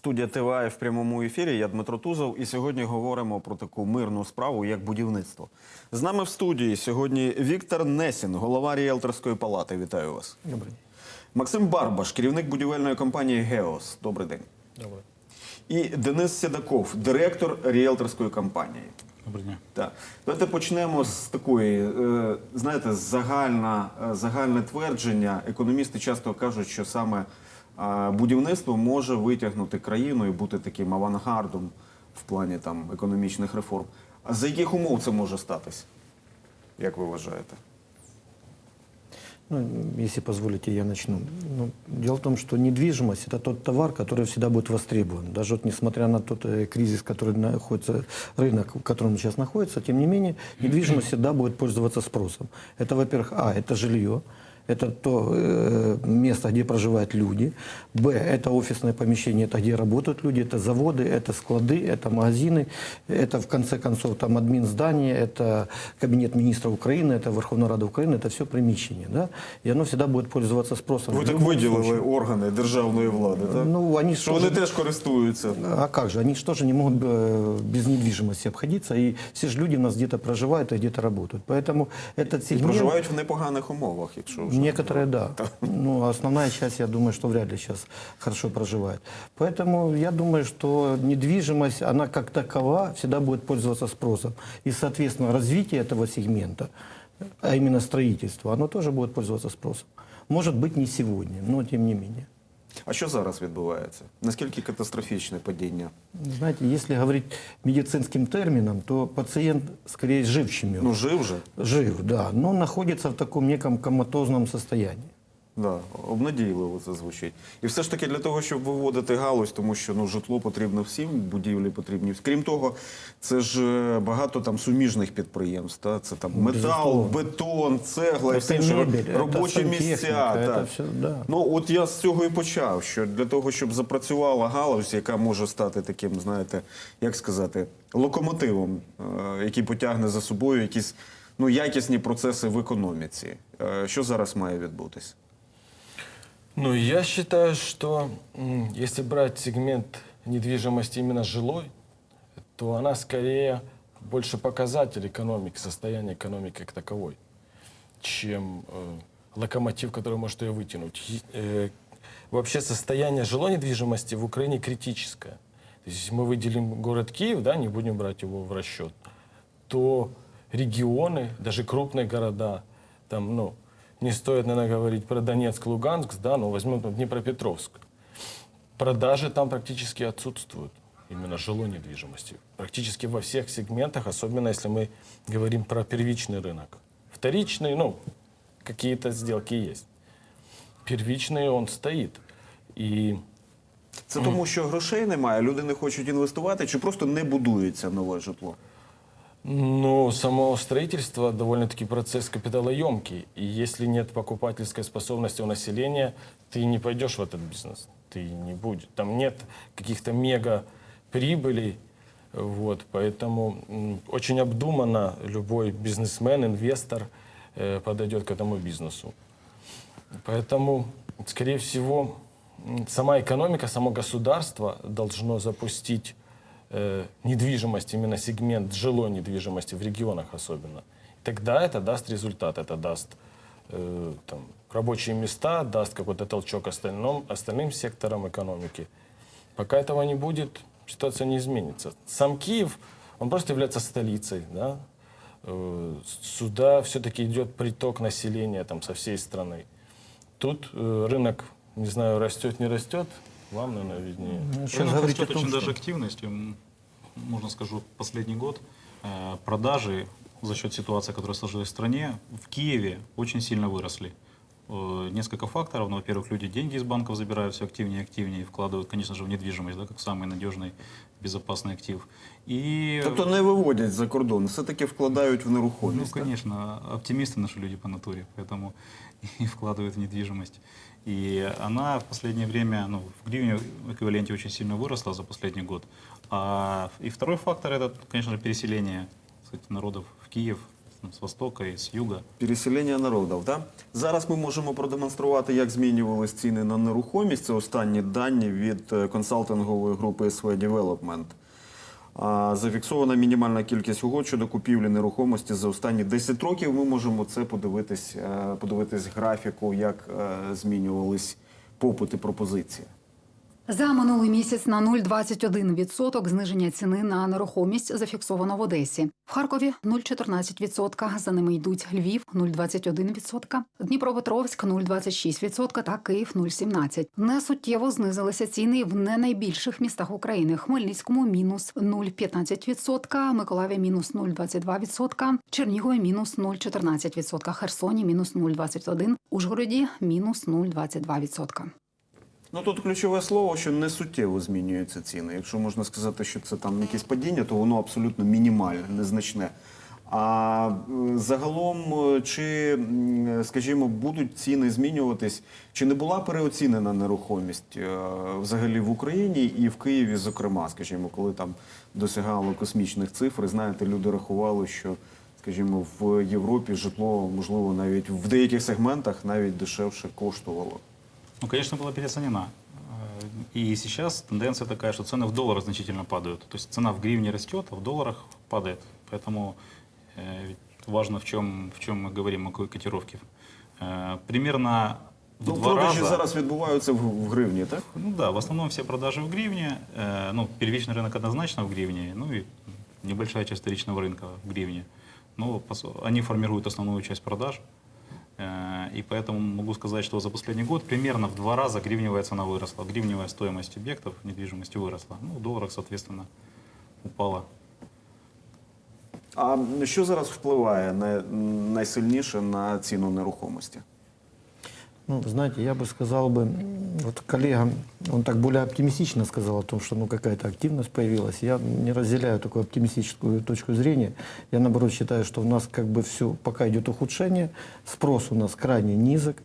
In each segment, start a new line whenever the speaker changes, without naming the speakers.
Студія ТВА в прямому ефірі. Я Дмитро Тузов. І сьогодні говоримо про таку мирну справу, як будівництво. З нами в студії сьогодні Віктор Несін, голова ріелторської палати. Вітаю вас.
Добрый.
Максим Барбаш, керівник будівельної компанії Геос. Добрий день.
Добрый.
І Денис Седаков, директор ріелторської компанії.
Добрый день.
Так, давайте почнемо з такої, е, знаєте, загальна, е, загальне твердження. Економісти часто кажуть, що саме е, будівництво може витягнути країну і бути таким авангардом в плані там економічних реформ. А за яких умов це може статись? Як ви вважаєте?
Ну, если позволите, я начну. Ну, дело в том, что недвижимость – это тот товар, который всегда будет востребован. Даже вот несмотря на тот э, кризис, который находится, рынок, в котором он сейчас находится, тем не менее, недвижимость всегда будет пользоваться спросом. Это, во-первых, а, это жилье, это то э, место, где проживают люди. Б, это офисное помещение, это где работают люди, это заводы, это склады, это магазины, это в конце концов там админ здания, это кабинет министра Украины, это Верховная Рада Украины, это все приміщення, да? и оно всегда будет пользоваться спросом.
Ви
В
так
любом
виділили
случае.
органи державної влади, так?
Ну, вони
що вони
теж-
теж користуються.
А как же, они же тоже не могут э, без недвижимости обходиться, и все же люди у нас где-то проживают и где-то работают. Поэтому этот
І
сегмент...
проживають в непоганих умовах, якщо вже.
Некоторые да. Ну, основная часть, я думаю, что вряд ли сейчас хорошо проживает. Поэтому я думаю, что недвижимость, она как такова всегда будет пользоваться спросом. И, соответственно, развитие этого сегмента, а именно строительство, оно тоже будет пользоваться спросом. Может быть, не сегодня, но тем не менее.
А що зараз відбувається? Наскільки катастрофічне падіння?
Знаете, если говорить медицинским термином, то пациент скорее жив, чем мертв.
Ну, жив же.
Жив, да, но находится в таком неком коматозном состоянии.
Да, обнадійливо це звучить. І все ж таки для того, щоб виводити галузь, тому що ну, житло потрібно всім, будівлі потрібні. Крім того, це ж е, багато там суміжних підприємств. Та? Це там метал, бетон, цегла і все інше.
мебель,
робочі місця. так.
все, да.
Ну от я з цього і почав. Що для того, щоб запрацювала галузь, яка може стати таким, знаєте, як сказати, локомотивом, е, який потягне за собою якісь ну, якісні процеси в економіці. Е, Що зараз має відбутись?
Ну, я считаю, что если брать сегмент недвижимости именно жилой, то она скорее больше показатель экономики, состояния экономики как таковой, чем э, локомотив, который может ее вытянуть. Э, вообще состояние жилой недвижимости в Украине критическое. То есть, если мы выделим город Киев, да, не будем брать его в расчет, то регионы, даже крупные города, там, ну, не стоит, наверное, говорить про Донецк, Луганск, да, но возьмем там, Днепропетровск. Продажи там практически отсутствуют, именно жилой недвижимости. Практически во всех сегментах, особенно если мы говорим про первичный рынок. Вторичный, ну, какие-то сделки есть. Первичный он стоит. И
Це тому, що грошей немає, люди не хочуть інвестувати, чи просто не будується нове житло?
Ну, само строительство довольно-таки процесс капиталоемкий. И если нет покупательской способности у населения, ты не пойдешь в этот бизнес. Ты не будешь. Там нет каких-то мега прибылей. Вот, поэтому очень обдуманно любой бизнесмен, инвестор э, подойдет к этому бизнесу. Поэтому, скорее всего, сама экономика, само государство должно запустить э, недвижимость, именно сегмент жилой недвижимости в регионах особенно. Тогда это даст результат, это даст э, там, рабочие места, даст какой-то толчок остальном, остальным секторам экономики. Пока этого не будет, ситуация не изменится. Сам Киев, он просто является столицей, да? Э, Сюда все-таки идет приток населения там, со всей страны. Тут рынок, не знаю, растет, не растет, вам, наверное, виднее.
Ну, Сейчас
Рынок растет
том,
очень
что...
даже активностью. М, Можно скажу, последний год э, продажи за счет ситуации, которая сложилась в стране, в Киеве очень сильно выросли. Э, Несколько факторов. Ну, во-первых, люди деньги из банков забирают все активнее и активнее и вкладывают, конечно же, в недвижимость, да, как самый надежный, безопасный актив. И,
Тобто не виводять за кордон, все-таки вкладають в
ну,
нерухомість. так?
конечно, оптимисты наши люди по натуре, поэтому и вкладывают в недвижимость. И она в последнее время, ну, в гривне эквиваленте очень сильно выросла за последний год. А, и второй фактор это, конечно же, переселение так сказать, народов в Киев с востока и с юга.
Переселення народів, так? Зараз ми можемо продемонструвати, як змінювались ціни на нерухомість. Це останні дані від е, консалтингової групи SV Development. Зафіксована мінімальна кількість угод щодо купівлі нерухомості за останні 10 років. Ми можемо це подивитись, е, подивитись графіку, як е, змінювались попит і пропозиція.
За минулий місяць на 0,21% зниження ціни на нерухомість зафіксовано в Одесі. В Харкові 0,14%, за ними йдуть Львів 0,21%, Дніпропетровськ 0,26% та Київ 0,17%. Несуттєво знизилися ціни в не найбільших містах України: Хмельницькому мінус 0,15%, Миколаєві мінус 0,22%, Чернігові мінус 0,14%, Херсоні мінус 0,21%, Ужгороді мінус 0,22%.
Ну тут ключове слово, що не суттєво змінюються ціни. Якщо можна сказати, що це там якесь падіння, то воно абсолютно мінімальне, незначне. А е, загалом, е, чи, скажімо, будуть ціни змінюватись? Чи не була переоцінена нерухомість е, взагалі в Україні і в Києві, зокрема, скажімо, коли там досягало космічних цифр, знаєте, люди рахували, що, скажімо, в Європі житло, можливо, навіть в деяких сегментах навіть дешевше коштувало.
Ну, конечно, была переоценена. Э, И сейчас тенденция такая, что цены в долларах значительно падают. То есть цена в гривне растет, а в долларах падает. Поэтому э, ведь важно, в чем, в чем мы говорим о какой котировке. Э, примерно в
Ну,
два
продажі
раза...
зараз відбуваються в, в гривні, так?
Ну да, в основном все продажи в гривне. Э, ну, первичный рынок однозначно в гривне, ну и небольшая часть вторичного рынка в гривне. Но пос- они формируют основную часть продаж. Э, и поэтому могу сказать, что за последний год примерно в два раза гривневая цена выросла. Гривневая стоимость объектов недвижимости выросла. Ну, в долларах, соответственно, упала.
А що зараз впливає на, найсильніше на ціну нерухомості?
Ну, вы знаете, я бы сказал бы, м, вот коллега, он так более оптимистично сказал о том, что ну, какая-то активность появилась. Я не разделяю такую оптимистическую точку зрения. Я, наоборот, считаю, что у нас как бы все, пока идет ухудшение, спрос у нас крайне низок.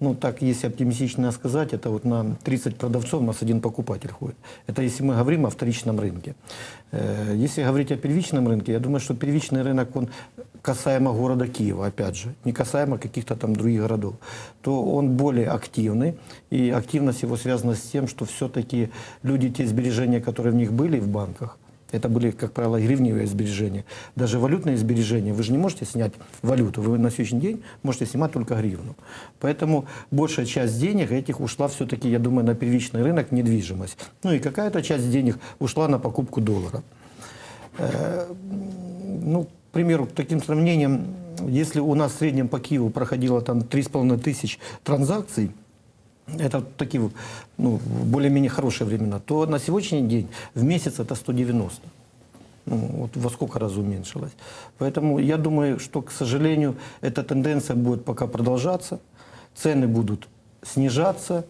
Ну, так, если оптимистично сказать, это вот на 30 продавцов у нас один покупатель ходит. Это если мы говорим о вторичном рынке. Э, Если говорить о первичном рынке, я думаю, что первичный рынок, он касаемо города Киева, опять же, не касаемо каких-то там других городов, то он более активный. И активность его связана с тем, что все-таки люди, те сбережения, которые в них были в банках, это были, как правило, гривневые сбережения. Даже валютные сбережения, вы же не можете снять валюту, вы на сегодняшний день можете снимать только гривну. Поэтому большая часть денег этих ушла все-таки, я думаю, на первичный рынок недвижимость. Ну и какая-то часть денег ушла на покупку доллара. Э, Ну, к примеру, таким сравнением, если у нас в среднем по Киеву проходило там 3,5 тысяч транзакций, это такие вот, ну, более-менее хорошие времена, то на сегодняшний день в месяц это 190. Ну, вот во сколько раз уменьшилось. Поэтому я думаю, что, к сожалению, эта тенденция будет пока продолжаться, цены будут снижаться.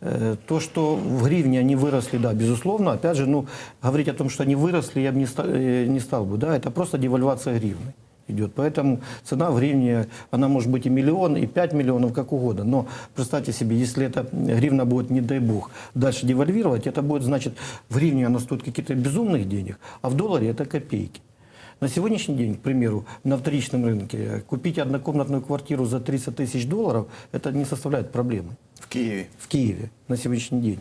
Э, То, что в гривне они выросли, да, безусловно. Опять же, ну, говорить о том, что они выросли, я бы не, ста- э, не стал бы. Да, это просто девальвация гривны идет. Поэтому цена в гривне, она может быть и миллион, и пять миллионов, как угодно. Но представьте себе, если эта гривна будет, не дай бог, дальше девальвировать, это будет значит, в гривне она стоит каких-то безумных денег, а в долларе это копейки. На сегодняшний день, к примеру, на вторичном рынке купить однокомнатную квартиру за 30 тысяч долларов, это не составляет проблемы
В Києві.
в Киеве на сегодняшний день.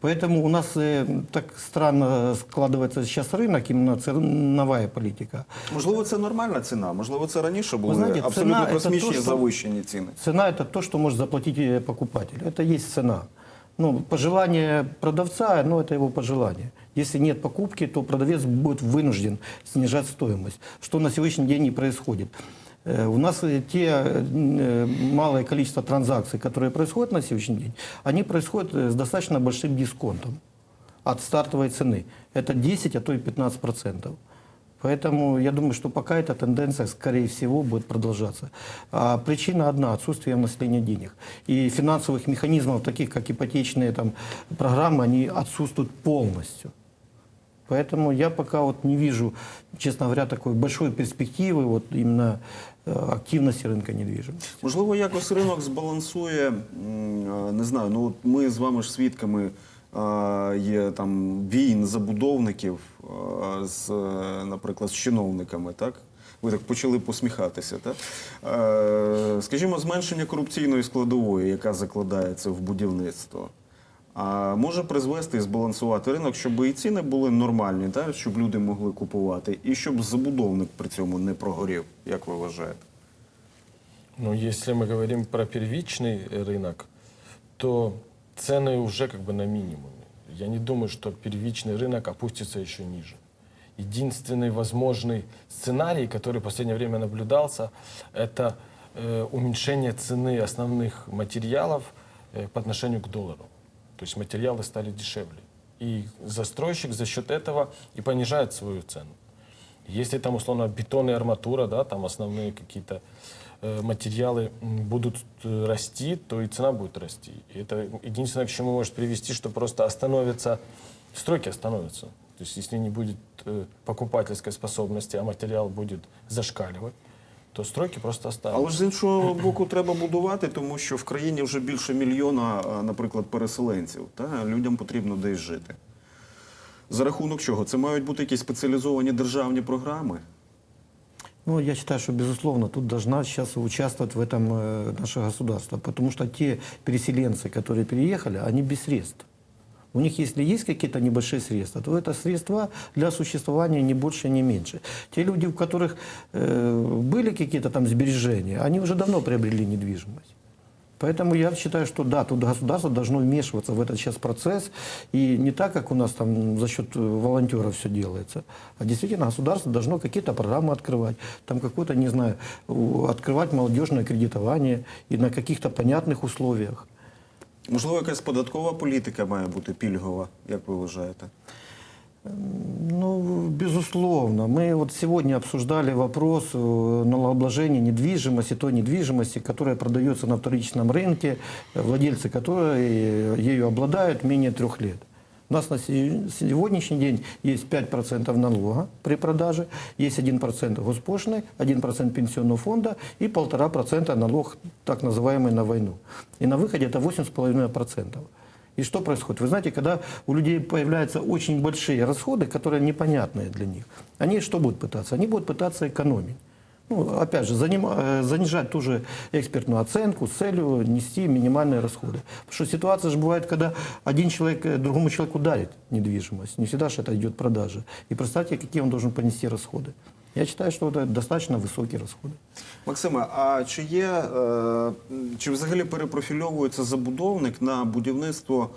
Поэтому у нас э, так странно складывается сейчас рынок, именно ценовая политика.
Можливо, це нормальна ціна, можливо, це раніше були
знаєте,
абсолютно
ціна – це
космічні
то, що-
завищені ціни.
Цена – это то, что может заплатить э, покупатель. Это есть цена. Ну, пожелание продавца, ну, это его пожелание. Если нет покупки, то продавец будет вынужден снижать стоимость, что на сегодняшний день и происходит. Э, У нас э, те э, малое количество транзакций, которые происходят на сегодняшний день, они происходят с достаточно большим дисконтом от стартовой цены. Это 10, а то и 15 процентов. Поэтому я думаю, что пока эта тенденция, скорее всего, будет продолжаться. А причина одна – отсутствие у населения денег. И финансовых механизмов, таких как ипотечные там, программы, они отсутствуют полностью. Поэтому я пока вот не вижу, честно говоря, такой большой перспективы вот именно э, активности рынка недвижимости.
Можливо, якось ринок збалансує, м, е, не знаю, ну от ми з вами ж свідками е, є там війн забудовників е, з, е, наприклад, з чиновниками, так? Ви так почали посміхатися. Так? Е, скажімо, зменшення корупційної складової, яка закладається в будівництво. А може призвести і збалансувати ринок, щоб і ціни були нормальні, так? щоб люди могли купувати, і щоб забудовник при цьому не прогорів, як ви вважаєте?
Ну, если мы говорим про первичный рынок, то цены уже как бы на минимуме. Я не думаю, что первичный рынок опустится еще ниже. Единственный возможный сценарий, который в последнее время наблюдался, это э, уменьшение цены основных материалов э, по отношению к доллару. То есть материалы стали дешевле. И застройщик за счет этого и понижает свою цену. Если там, условно, бетон и арматура, да, там основные какие-то э, материалы будут э, расти, то и цена будет расти. И это единственное, к чему может привести, что просто остановятся, стройки остановятся. То есть если не будет э, покупательской способности, а материал будет зашкаливать, то стройки просто останутся.
Але ж з іншого боку, треба будувати, тому що в країні вже більше мільйона, а, наприклад, переселенців. Та? Людям потрібно десь жити. За рахунок чого? Це мають бути якісь спеціалізовані державні програми.
Ну, я считаю, что, безусловно, тут должна сейчас участвовать в этом э, наше государство, потому что те переселенцы, которые переехали, они без средств. У них, если есть какие-то небольшие средства, то это средства для существования не больше, не меньше. Те люди, у которых э, были какие-то там сбережения, они уже давно приобрели недвижимость. Поэтому я считаю, что да, тут государство должно вмешиваться в этот сейчас процесс. И не так, как у нас там за счет э, волонтеров все делается, а действительно государство должно какие-то программы открывать. Там какое-то, не знаю, открывать молодежное кредитование и на каких-то понятных условиях.
Можливо, якась податкова політика має бути пільгова, як ви вважаєте?
Ну, безусловно. Мы вот сегодня обсуждали вопрос э, налогообложения недвижимости, той недвижимости, которая продается на вторичном рынке, э, владельцы которой э, ею обладают менее трех лет. У нас на се- сегодняшний день есть 5% налога при продаже, есть 1% госпошлины, 1% пенсионного фонда и 1,5% налог так называемый на войну. И на выходе это 8,5%. И что происходит? Вы знаете, когда у людей появляются очень большие расходы, которые непонятные для них, они что будут пытаться? Они будут пытаться экономить. Ну, опять же, заним- э, занижать ту же экспертную оценку с целью нести минимальные расходы. Потому что ситуация же бывает, когда один человек э, другому человеку дарит недвижимость. Не всегда же это идет продажа. И представьте, какие он должен понести расходы. Я считаю, что это достаточно высокие расходы.
Максиме, а чи є, е, чи взагалі перепрофільовується забудовник на будівництво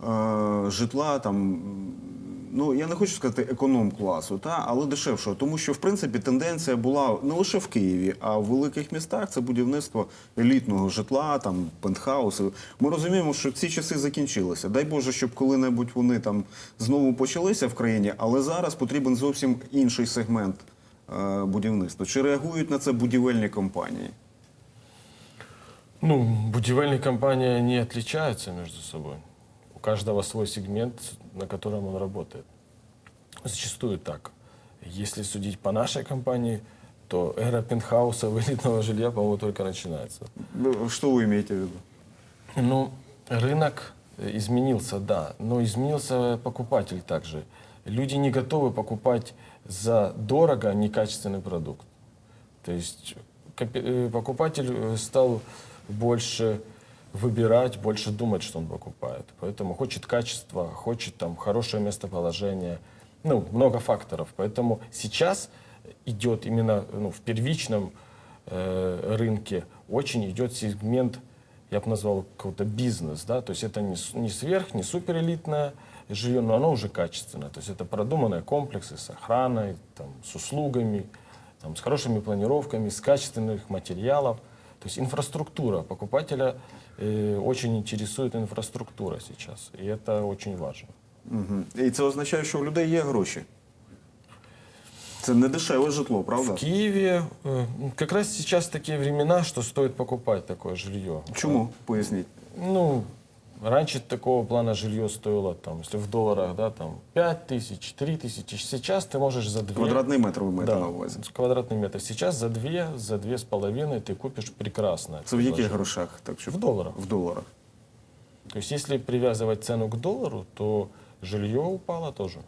е, житла там, м, ну я не хочу сказати економ-класу, та, але дешевшого. Тому що в принципі тенденція була не лише в Києві, а в великих містах це будівництво елітного житла, там пентхауси. Ми розуміємо, що ці часи закінчилися. Дай Боже, щоб коли-небудь вони там знову почалися в країні, але зараз потрібен зовсім інший сегмент е, будівництва. Чи реагують на це будівельні компанії?
Ну, будівельные компании не отличаются между собой. Каждого свой сегмент, на котором он работает. Зачастую так. Если судить по нашей компании, то эра пентхауса элитного жилья, по-моему, только начинается.
Ну, Что вы имеете в виду?
Ну, рынок изменился, да, но изменился покупатель также. Люди не готовы покупать за дорого некачественный продукт. То есть э, покупатель э, стал больше выбирать, больше думать, что он покупает. Поэтому хочет качества, хочет там хорошее местоположение. Ну, много факторов. Поэтому сейчас идет именно ну, в первичном э, рынке очень идет сегмент, я бы назвал какой-то бизнес, да, то есть это не, не сверх, не суперэлитное жилье, но оно уже качественное, то есть это продуманные комплексы с охраной, там, с услугами, там, с хорошими планировками, с качественных материалов, то есть инфраструктура покупателя э, очень интересует инфраструктура сейчас, и это очень важно.
Угу. І це означає, що у людей є гроші. Це не дешеве житло, правда?
В Киеве э, как раз сейчас такие времена, что стоит покупать такое жилье.
Чому? Поясніть.
Ну, раньше такого плана жилье стоило, там, если в долларах, да, там, 5 тысяч, 3 тысячи. Сейчас ты можешь за 2...
Квадратний метр маєте
да,
на увазі.
квадратный метр. Сейчас за 2, за две с половиной ты купишь прекрасно.
Це в яких грошах? Так, щоб...
В долларах.
В доларах.
То есть, если привязывать цену к доллару, то жилье упало тоже.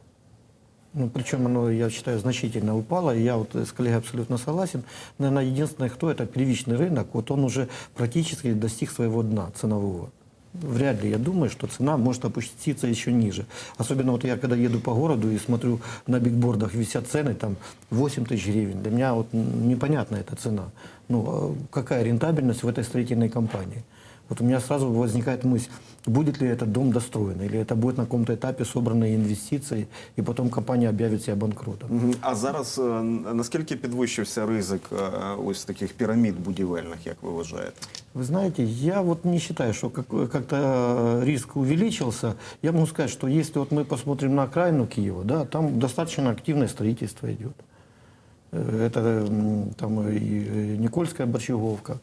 Ну, причем оно, я считаю, значительно упало. И я вот с коллегой абсолютно согласен. Наверное, единственное, кто это первичный рынок, вот он уже практически достиг своего дна ценового. Вряд ли, я думаю, что цена может опуститься еще ниже. Особенно вот я когда еду по городу и смотрю, на бигбордах висят цены, там 8 тысяч гривен. Для меня вот м, непонятна эта цена. Ну, а какая рентабельность в этой строительной компании? Вот у меня сразу возникает мысль, будет ли этот дом достроен, или это будет на каком-то этапе собранные инвестиции, и потом компания объявит себя банкротом.
Мгм. А зараз е, н- наскільки підвищився ризик е, ось таких пірамід будівельних, як ви вважаєте?
Вы знаете, я вот не считаю, что как- как-то э, риск увеличился. Я могу сказать, что если вот мы посмотрим на окраину Киева, да, там достаточно активное строительство идет. Э, Это м, там и э, Никольская Борщеговка.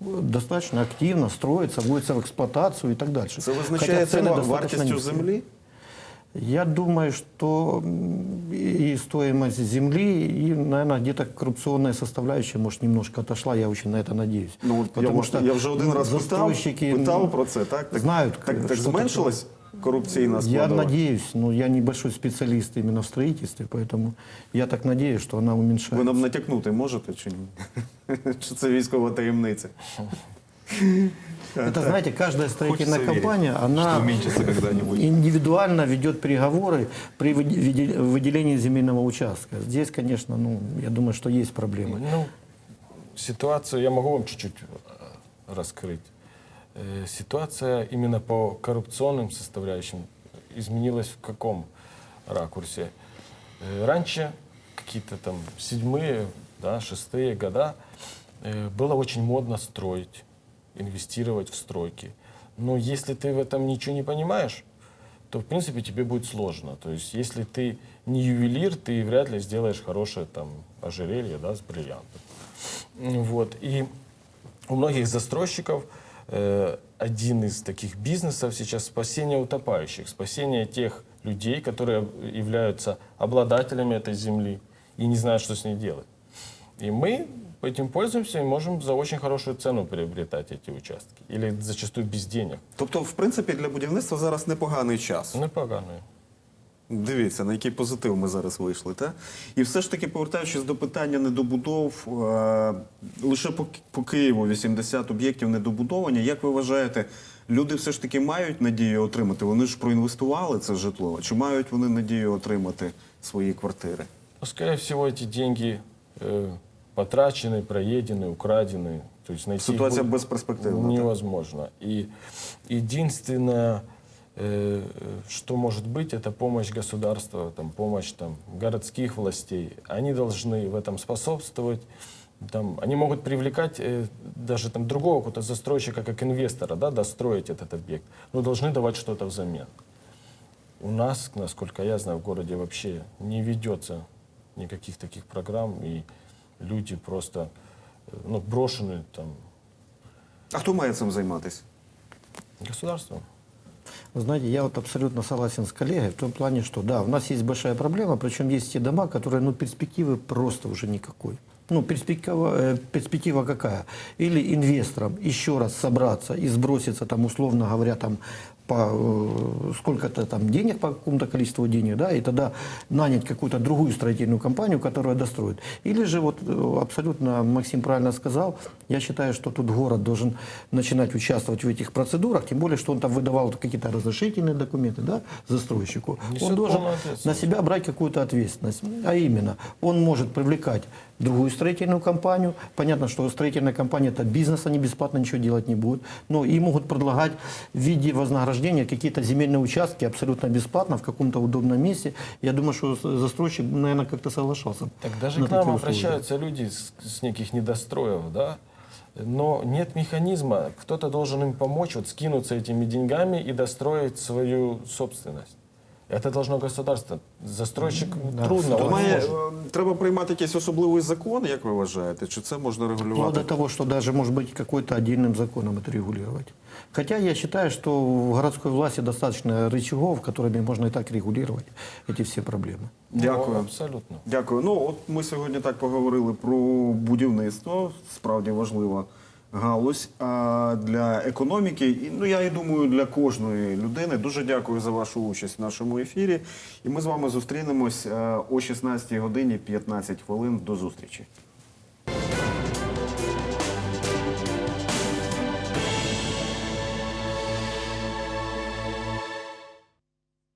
Э, Достаточно активно строится, вводится в эксплуатацию и так дальше.
Це
Хотя
визначається
цены
ва-
достаточно
вартістю
низкие.
землі?
Я думаю, что м, и стоимость земли, и, наверное, где-то коррупционная составляющая, может, немножко отошла, я очень на это надеюсь.
Ну, от я, може, я вже один
ну,
раз питав,
застройщики,
питав
ну,
про це, так? Так,
знають,
так, так
що
зменшилась корупційна
Я
складова?
надеюсь, но я небольшой специалист именно в строительстве, поэтому я так надеюсь, что она
Ви
уменьшается.
нам натякнути можете чи ні? Чи це військова таємниця?
Это, знаете, каждая строительная
Хочется верить,
компания,
что
она
уменьшится когда-нибудь.
индивидуально ведет переговоры при выде- выде- выделении земельного участка. Здесь, конечно, ну, я думаю, что есть проблемы.
Ну, ситуацию я могу вам чуть-чуть э, раскрыть. Э, Ситуация именно по коррупционным составляющим изменилась в каком ракурсе? Э, Раньше, какие-то там седьмые, да, шестые года, э, было очень модно строить, инвестировать в стройки. Но если ты в этом ничего не понимаешь, то, в принципе, тебе будет сложно. То есть, если ты не ювелир, ты вряд ли сделаешь хорошее там ожерелье, да, с бриллиантом. Вот. И у многих застройщиков э, один из таких бизнесов сейчас спасение утопающих, спасение тех людей, которые являются обладателями этой земли и не знают, что с ней делать. И мы этим пользуемся и можем за очень хорошую цену приобретать эти участки. Или зачастую без денег.
Тобто, в принципі, для будівництва зараз непоганий час.
Непоганые.
Дивіться, на який позитив ми зараз вийшли. Та? І все ж таки, повертаючись до питання недобудов, е, лише по, Ки- по Києву 80 об'єктів недобудовані. Як ви вважаєте, люди все ж таки мають надію отримати? Вони ж проінвестували це житло. Чи мають вони надію отримати свої квартири?
Ну, скорее всего, эти деньги э, потрачены, проедены, украдены. То есть найти их
Ситуация
будет
бесперспективна, да?
Невозможно. И единственное, э, что может быть, это помощь государства, там, помощь там, городских властей. Они должны в этом способствовать. Там, они могут привлекать э, даже там, другого какого-то застройщика, как инвестора, да, достроить этот объект, но должны давать что-то взамен. У нас, насколько я знаю, в городе вообще не ведется никаких таких программ, и люди просто э, ну, брошены там
А хто має цим займатися?
государством.
Вы знаете, я вот абсолютно согласен с коллегой в том плане, что да, у нас есть большая проблема, причем есть те дома, которые, ну, перспективы просто уже никакой. Ну, перспектива, э, перспектива какая? Или инвесторам еще раз собраться и сброситься, там, условно говоря, там, по э, сколько-то там денег, по какому-то количеству денег, да, и тогда нанять какую-то другую строительную компанию, которая достроит. Или же, вот э, абсолютно Максим правильно сказал, я считаю, что тут город должен начинать участвовать в этих процедурах, тем более, что он там выдавал какие-то разрешительные документы, да, застройщику.
Несет
он должен на себя брать какую-то ответственность. А именно, он может привлекать другую строительную компанию. Понятно, что строительная компания это бизнес, они бесплатно ничего делать не будут. Но и могут предлагать в виде вознаграждения какие-то земельные участки абсолютно бесплатно в каком-то удобном месте. Я думаю, что застройщик, наверное, как-то соглашался.
Так даже к нам
условия.
обращаются люди с, с неких недостроев, да, но нет механизма. Кто-то должен им помочь, вот скинуться этими деньгами и достроить свою собственность. Это должно государство. Застройщик трудно,
То
он
має,
может.
е, треба приймати якийсь особливий закон, як ви вважаєте? Чи це можна
Вплоть
регулювати?
до того, что даже, может быть, какой-то отдельным законом это регулировать. Хотя я считаю, что в городской власти достаточно рычагов, которыми можно и так регулировать эти все проблемы.
Дякую.
Ну, абсолютно.
Дякую. Ну, от ми сьогодні так поговорили про будівництво. Справді важлива галузь для економіки. І ну я і думаю, для кожної людини. Дуже дякую за вашу участь в нашому ефірі. І ми з вами зустрінемось е, о 16 годині 15 хвилин. До зустрічі.